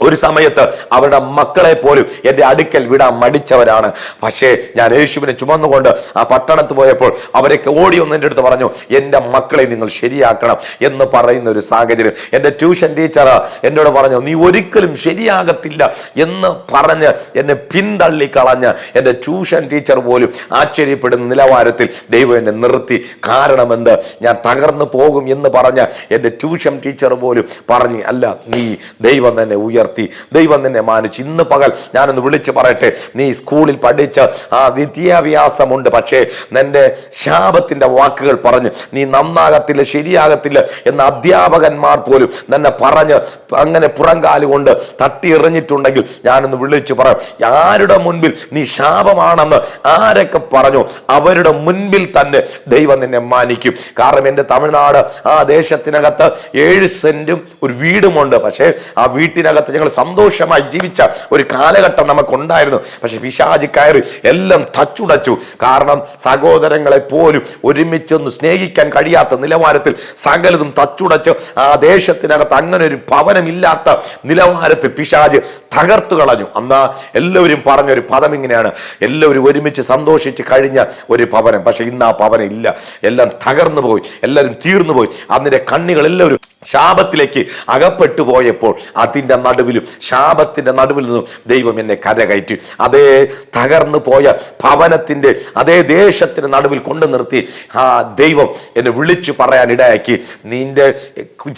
Speaker 1: ഒരു സമയത്ത് അവരുടെ മക്കളെ പോലും എന്റെ അടുക്കൽ വിടാൻ മടിച്ചവരാണ്. പക്ഷേ ഞാൻ യേശുവിനെ ചുമന്നുകൊണ്ട് ആ പട്ടണത്ത് പോയപ്പോൾ അവരൊക്കെ ഓടി ഒന്ന് എന്റെ അടുത്ത് പറഞ്ഞു എന്റെ മക്കളെ നിങ്ങൾ ശരിയാക്കണം എന്ന് പറയുന്ന ഒരു സാഹചര്യം. എന്റെ ട്യൂഷൻ ടീച്ചർ എന്നോട് പറഞ്ഞു നീ ഒരിക്കലും ശരിയാകത്തില്ല എന്ന് പറഞ്ഞ് എന്നെ പിന്തള്ളി കളഞ്ഞ് എന്റെ ട്യൂഷൻ ടീച്ചർ പോലും ആശ്ചര്യപ്പെടുന്ന നിലവാരത്തിൽ ദൈവം എന്നെ നിർത്തി. കാരണമെന്ത്? ഞാൻ തകർന്നു പോകും എന്ന് പറഞ്ഞ് എന്റെ ട്യൂഷൻ ടീച്ചർ പോലും പറഞ്ഞ് അല്ല നീ ദൈവം തന്നെ ഉയർത്തി. ദൈവം നിന്നെ മാനിച്ചു. ഇന്ന് പകൽ ഞാനൊന്ന് വിളിച്ചു പറയട്ടെ. നീ സ്കൂളിൽ പഠിച്ച ആ വിദ്യാഭ്യാസമുണ്ട്. പക്ഷേ നിന്റെ ശാപത്തിന്റെ വാക്കുകൾ പറഞ്ഞ് നീ നന്നാകത്തില്ല ശരിയാകത്തില്ല എന്ന അധ്യാപകന്മാർ പോലും നിന്നെ പറഞ്ഞ് അങ്ങനെ പുറംകാൽ കൊണ്ട് തട്ടി എറിഞ്ഞിട്ടുണ്ടെങ്കിൽ ഞാനൊന്ന് വിളിച്ചു പറയാം ആരുടെ മുൻപിൽ നീ ശാപമാണെന്ന് ആരൊക്കെ പറഞ്ഞു? അവരുടെ മുൻപിൽ തന്നെ ദൈവം നിന്നെ മാനിക്കും. കാരണം എന്റെ തമിഴ്നാട് ആ ദേശത്തിനകത്ത് ഏഴ് സെന്റും ഒരു വീടുമുണ്ട്. പക്ഷേ ആ വീട്ടിനകത്ത് ഞങ്ങൾ സന്തോഷമായി ജീവിച്ച ഒരു കാലഘട്ടം നമുക്കുണ്ടായിരുന്നു. പക്ഷെ പിശാജ് കയറി എല്ലാം തച്ചുടച്ചു. കാരണം സഹോദരങ്ങളെ പോലും ഒരുമിച്ചൊന്ന് സ്നേഹിക്കാൻ കഴിയാത്ത നിലവാരത്തിൽ സകലതും തച്ചുടച്ച് ആ ദേശത്തിനകത്ത് അങ്ങനെ ഒരു ഭവനമില്ലാത്ത നിലവാരത്തിൽ പിശാജ് തകർത്തു കളഞ്ഞു. അന്നാ എല്ലാവരും പറഞ്ഞൊരു പദം ഇങ്ങനെയാണ്. എല്ലാവരും ഒരുമിച്ച് സന്തോഷിച്ച് കഴിഞ്ഞ ഒരു ഭവനം. പക്ഷെ ഇന്ന് ആ ഭവനം ഇല്ല. എല്ലാം തകർന്നു പോയി. എല്ലാവരും തീർന്നു പോയി. അതിന്റെ കണ്ണികൾ എല്ലാവരും ശാപത്തിലേക്ക് അകപ്പെട്ടു പോയപ്പോൾ അതിന്റെ നടുവിലും ശാപത്തിന്റെ നടുവിൽ നിന്നും ദൈവം എന്നെ കരകയറ്റി. അതേ തകർന്നു പോയ ഭവനത്തിന്റെ അതേ ദേശത്തിന്റെ നടുവിൽ കൊണ്ടു നിർത്തി ആ ദൈവം എന്നെ വിളിച്ചു പറയാൻ ഇടയാക്കി. നിന്റെ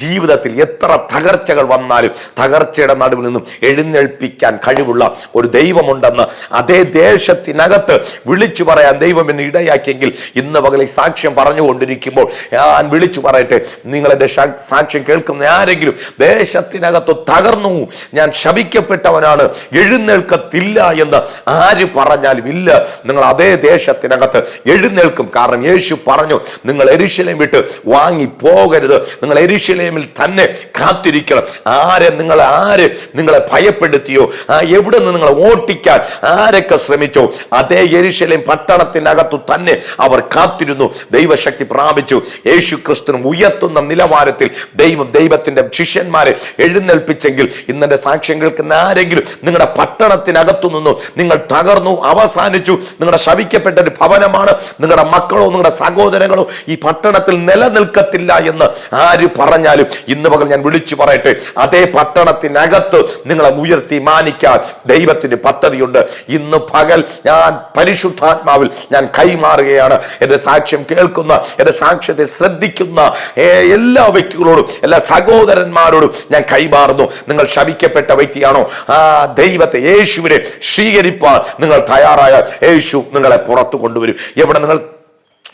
Speaker 1: ജീവിതത്തിൽ എത്ര തകർച്ചകൾ വന്നാലും തകർച്ചയുടെ നടുവിൽ നിന്നും എഴുന്നേൽപ്പിക്കാൻ കഴിവുള്ള ഒരു ദൈവമുണ്ടെന്ന് അതേ ദേശത്തിനകത്ത് വിളിച്ചു പറയാൻ ദൈവം എന്നെ ഇടയാക്കിയെങ്കിൽ ഇന്ന് പകലിൽ സാക്ഷ്യം പറഞ്ഞുകൊണ്ടിരിക്കുമ്പോൾ ഞാൻ വിളിച്ചു പറയട്ടെ. നിങ്ങളെന്റെ സാക്ഷ്യം കേൾക്കുന്ന ആരെങ്കിലും ദേശത്തിനകത്ത് തകർന്നു ഞാൻ ശപിക്കപ്പെട്ടവനാണ്. എഴുന്നേൽക്കത്തില്ല എന്ന് ആര് പറഞ്ഞാലും ഇല്ല. നിങ്ങൾ അതേ ദേശത്തിനകത്ത് എഴുന്നേൽക്കും. കാരണം യേശു പറഞ്ഞു നിങ്ങൾ എരിശിലേം വിട്ട് വാങ്ങി പോകരുത് നിങ്ങൾ എരിശിലേമിൽ തന്നെ കാത്തിരിക്കണം. ആരെ നിങ്ങൾ ആര് നിങ്ങളെ ഭയപ്പെടുത്തിയോ? ആ എവിടെ നിന്ന് നിങ്ങളെ ഓട്ടിക്കാൻ ആരൊക്കെ ശ്രമിച്ചോ? അതേ എരിശിലേം പട്ടണത്തിനകത്തു തന്നെ അവർ കാത്തിരുന്നു. ദൈവശക്തി പ്രാപിച്ചു. യേശു ക്രിസ്തുനും ഉയർത്തുന്ന നിലവാരത്തിൽ ദൈവം ദൈവത്തിന്റെ ശിഷ്യന്മാരെ എഴുന്നേൽപ്പിച്ചെങ്കിൽ ഇന്നെ സാക്ഷ്യം കേൾക്കുന്ന ആരെങ്കിലും നിങ്ങളുടെ പട്ടണത്തിനകത്തു നിന്നു നിങ്ങൾ തകർന്നു അവസാനിച്ചു നിങ്ങളുടെ ശവിക്കപ്പെട്ട ഒരു ഭവനമാണ് നിങ്ങളുടെ മക്കളോ നിങ്ങളുടെ സഹോദരങ്ങളോ ഈ പട്ടണത്തിൽ നിലനിൽക്കത്തില്ല എന്ന് ആര് പറഞ്ഞാലും ഇന്ന് പകൽ ഞാൻ വിളിച്ചു പറയട്ടെ. അതേ പട്ടണത്തിനകത്ത് നിങ്ങളെ ഉയർത്തി മാനിക്കാൻ ദൈവത്തിന് പദ്ധതിയുണ്ട്. ഇന്ന് പകൽ ഞാൻ പരിശുദ്ധാത്മാവിൽ ഞാൻ കൈമാറുകയാണ്. എന്റെ സാക്ഷ്യം കേൾക്കുന്ന എന്റെ സാക്ഷ്യത്തെ ശ്രദ്ധിക്കുന്ന എല്ലാ വ്യക്തികളോടും എല്ലാ സഹോദരന്മാരോടും ഞാൻ കൈമാറുന്നു. നിങ്ങൾ ശപിക്കപ്പെട്ട വ്യക്തിയാണോ? ആ ദൈവത്തെ യേശുവിനെ സ്വീകരിപ്പാൻ നിങ്ങൾ തയ്യാറായാൽ യേശു നിങ്ങളെ പുറത്തു കൊണ്ടുവരും. എവിടെ നിങ്ങൾ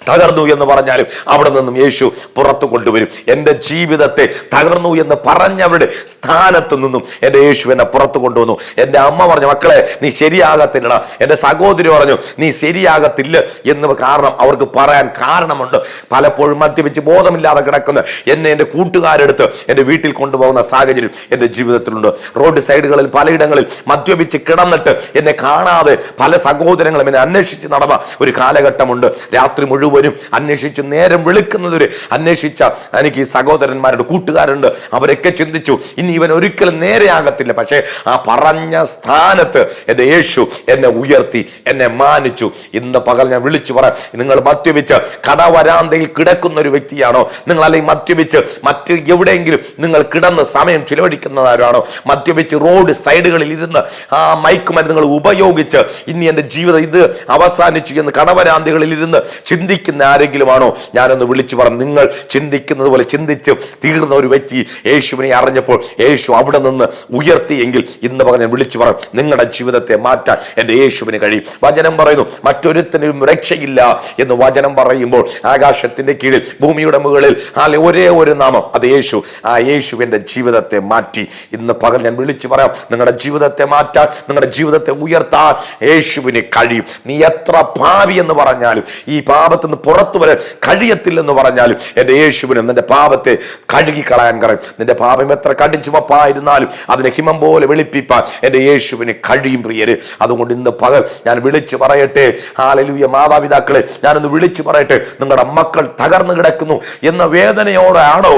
Speaker 1: തകർന്നു എന്ന് പറഞ്ഞാലും അവിടെ നിന്നും യേശു പുറത്തു കൊണ്ടുവരും. എന്റെ ജീവിതത്തെ തകർന്നു എന്ന് പറഞ്ഞവരുടെ സ്ഥാനത്ത് നിന്നും എന്റെ യേശു എന്നെ പുറത്തു കൊണ്ടുവന്നു. എന്റെ അമ്മ പറഞ്ഞു മക്കളെ നീ ശരിയാകത്തില്ലടാ. എന്റെ സഹോദരി പറഞ്ഞു നീ ശരിയാകത്തില്ല എന്ന് കാരണം അവർക്ക് പറയാൻ കാരണമുണ്ട്. പലപ്പോഴും മദ്യപിച്ച് ബോധമില്ലാതെ കിടക്കുന്ന എന്നെ എന്റെ കൂട്ടുകാരെടുത്ത് എന്റെ വീട്ടിൽ കൊണ്ടുപോകുന്ന സാഹചര്യം എന്റെ ജീവിതത്തിലുണ്ട്. റോഡ് സൈഡുകളിൽ പലയിടങ്ങളിൽ മദ്യപിച്ച് കിടന്നിട്ട് എന്നെ കാണാതെ പല സഹോദരങ്ങളും എന്നെ അന്വേഷിച്ച് നടന്ന ഒരു കാലഘട്ടമുണ്ട്. രാത്രി മുഴുവനും അന്വേഷിച്ച് നേരം വെളുക്കുന്നതുവരെ അന്വേഷിച്ച എനിക്ക് ഈ സഹോദരന്മാരുടെ കൂട്ടുകാരുണ്ട്. അവരൊക്കെ ചിന്തിച്ചു ഇനി ഇവൻ ഒരിക്കലും നേരെയാകത്തില്ല. പക്ഷേ ആ പറഞ്ഞ സ്ഥാനത്ത് എന്റെ യേശു എന്നെ ഉയർത്തി എന്നെ മാനിച്ചു. ഇന്ന് പകൽ ഞാൻ വിളിച്ചു പറയാം നിങ്ങൾ മദ്യപിച്ച് കടവരാന്തയിൽ കിടക്കുന്ന ഒരു വ്യക്തിയാണോ? നിങ്ങൾ അല്ലെങ്കിൽ മദ്യപിച്ച് മറ്റ് എവിടെയെങ്കിലും നിങ്ങൾ കിടന്ന് സമയം ചിലവഴിക്കുന്നവരാണോ മദ്യപിച്ച് റോഡ് സൈഡുകളിൽ ഇരുന്ന് ആ മയക്കുമരുന്നുകൾ ഉപയോഗിച്ച് ഇനി എന്റെ ജീവിതം ഇത് അവസാനിച്ചു എന്ന് കടവരാന്തികളിൽ ഇരുന്ന് ചിന്തിക്കുന്ന ചിന്തിക്കുന്ന ആരെങ്കിലുമാണോ? ഞാനൊന്ന് വിളിച്ചു പറഞ്ഞു നിങ്ങൾ ചിന്തിക്കുന്നത് പോലെ ചിന്തിച്ച് തീർന്ന ഒരു വ്യക്തി യേശുവിനെ അറിഞ്ഞപ്പോൾ യേശു അവിടെ നിന്ന് ഉയർത്തിയെങ്കിൽ ഇന്ന് പറഞ്ഞ വിളിച്ചു പറഞ്ഞു നിങ്ങളുടെ ജീവിതത്തെ മാറ്റാൻ എന്റെ യേശുവിന് കഴിയും. വചനം പറയുന്നു മറ്റൊരുത്തിനും രക്ഷയില്ല എന്ന് വചനം പറയുമ്പോൾ ആകാശത്തിന്റെ കീഴിൽ ഭൂമിയുടെ മുകളിൽ ആലെ ഒരേ ഒരു നാമം അത് യേശു. ആ യേശു എന്റെ ജീവിതത്തെ മാറ്റി. ഇന്ന് പകൽ ഞാൻ വിളിച്ചു പറയാം നിങ്ങളുടെ ജീവിതത്തെ മാറ്റാൻ നിങ്ങളുടെ ജീവിതത്തെ ഉയർത്താൻ യേശുവിന് കഴിയും. നീ എത്ര പാപി എന്ന് പറഞ്ഞാലും ഈ പാപത്തിൽ നിന്ന് പുറത്തു വരാൻ കഴിയത്തില്ലെന്ന് പറഞ്ഞാലും എന്റെ യേശുവിനെ നിന്റെ പാപത്തെ കഴുകിക്കളയാൻ കറയും നിന്റെ പാപം എത്ര കടിച്ചുമപ്പായിരുന്നാലും അതിനെ ഹിമം പോലെ വെളുപ്പിപ്പാൻ എന്റെ യേശുവിന് കഴിയും പ്രിയര്. അതുകൊണ്ട് ഇന്ന് പകൽ ഞാൻ വിളിച്ചു പറയട്ടെ. ഹാലലൂയ മാതാപിതാക്കളെ ഞാനൊന്ന് വിളിച്ചു പറയട്ടെ. നിങ്ങളുടെ മക്കൾ തകർന്നു കിടക്കുന്നു എന്ന വേദനയോടെയാണോ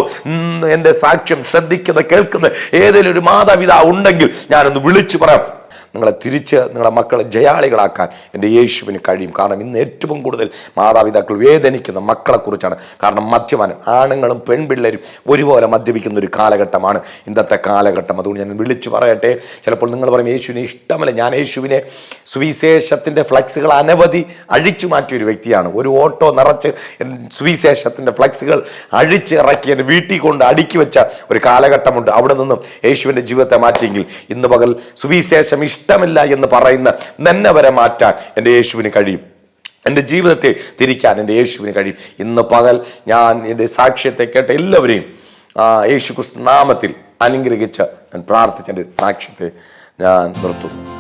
Speaker 1: എന്റെ സാക്ഷ്യം ശ്രദ്ധിക്കുന്ന കേൾക്കുന്ന ഏതെങ്കിലും ഒരു മാതാപിതാ ഉണ്ടെങ്കിൽ ഞാനൊന്ന് വിളിച്ചു പറയാം. നിങ്ങളെ തിരിച്ച് നിങ്ങളുടെ മക്കളെ ജയാളികളാക്കാൻ എന്റെ യേശുവിന് കഴിയും. കാരണം ഇന്ന് ഏറ്റവും കൂടുതൽ മാതാപിതാക്കൾ വേദനിക്കുന്ന മക്കളെക്കുറിച്ചാണ്. കാരണം മദ്യപാനം ആണുങ്ങളും പെൺപിള്ളേരും ഒരുപോലെ മദ്യപിക്കുന്ന ഒരു കാലഘട്ടമാണ് ഇന്നത്തെ കാലഘട്ടം. അതുകൊണ്ട് ഞാൻ വിളിച്ചു പറയട്ടെ. ചിലപ്പോൾ നിങ്ങൾ പറയും യേശുവിനെ ഇഷ്ടമല്ല. ഞാൻ യേശുവിനെ സുവിശേഷത്തിന്റെ ഫ്ലക്സുകൾ അനവധി അഴിച്ചു മാറ്റിയ ഒരു വ്യക്തിയാണ്. ഒരു ഓട്ടോ നിറച്ച് സുവിശേഷത്തിന്റെ ഫ്ലക്സുകൾ അഴിച്ച് ഇറക്കി എന്റെ വീട്ടിൽ കൊണ്ട് അടുക്കി വെച്ച ഒരു കാലഘട്ടമുണ്ട്. അവിടെ നിന്നും യേശുവിന്റെ ജീവിതത്തെ മാറ്റിയെങ്കിൽ ഇന്ന് പകൽ സുവിശേഷം ഇഷ്ടമില്ല എന്ന് പറയുന്ന തന്നെ വരെ മാറ്റാൻ എന്റെ യേശുവിന് കഴിയും. എന്റെ ജീവിതത്തെ തിരിക്കാൻ എന്റെ യേശുവിന് കഴിയും. ഇന്ന് പകൽ ഞാൻ എന്റെ സാക്ഷ്യത്തെ കേട്ട എല്ലാവരെയും യേശു നാമത്തിൽ അനുഗ്രഹിച്ച് ഞാൻ പ്രാർത്ഥിച്ച എന്റെ സാക്ഷ്യത്തെ ഞാൻ നിർത്തുന്നു.